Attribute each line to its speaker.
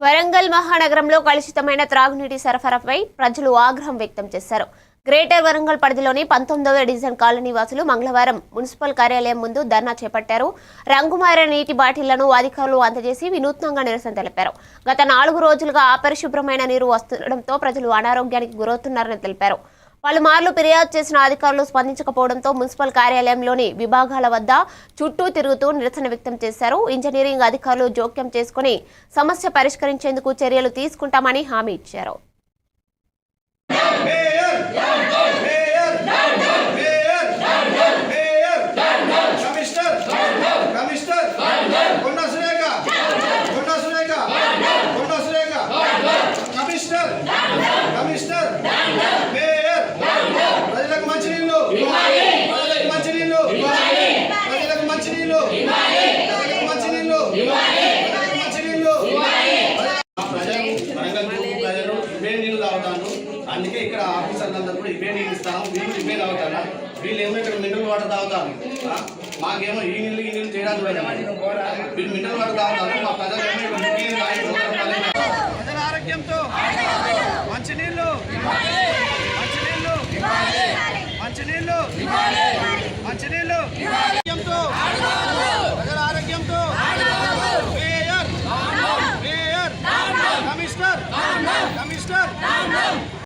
Speaker 1: వరంగల్ మహానగరంలో కలుషితమైన త్రాగునీటి సరఫరాపై ప్రజలు ఆగ్రహం వ్యక్తం చేశారు. గ్రేటర్ వరంగల్ పరిధిలోని పంతొమ్మిదవ డివిజన్ కాలనీ వాసులు మంగళవారం మున్సిపల్ కార్యాలయం ముందు ధర్నా చేపట్టారు. రంగుమారిన నీటి బాటిళ్ళను అధికారులు అందజేసి వినూత్నంగా నిరసన తెలిపారు. గత నాలుగు రోజులుగా అపరిశుభ్రమైన నీరు వస్తుండటంతో ప్రజలు అనారోగ్యానికి గురవుతున్నారని తెలిపారు. పలుమార్లు ఫిర్యాదు చేసిన అధికారులు స్పందించకపోవడంతో మున్సిపల్ కార్యాలయంలోని విభాగాల వద్ద చుట్టూ తిరుగుతూ నిరసన వ్యక్తం చేశారు. ఇంజనీరింగ్ అధికారులు జోక్యం చేసుకుని సమస్య పరిష్కరించేందుకు చర్యలు తీసుకుంటామని హామీ ఇచ్చారు.
Speaker 2: అందుకే ఇక్కడ ఆఫీసర్లందరూ కూడా ఇవే నీళ్ళు ఇస్తాము వీళ్ళు ఇవే తాగుతారా. వీళ్ళేమో ఇక్కడ మినరల్ వాటర్ తాగుతారు. మాకేమో ఈ నీళ్ళు ఈ నీళ్ళు చేయడానికి వీళ్ళు మినరల్ వాటర్ తాగుతారు. మా ప్రజలేమో ఆరోగ్యంతో మంచి నీళ్ళు. మంచి నీళ్ళు. మంచి నీళ్ళు. మంచి నీళ్ళు. ఆరోగ్యంతో. ప్రజల ఆరోగ్యంతో. మేయర్. మేయర్. కమిషనర్.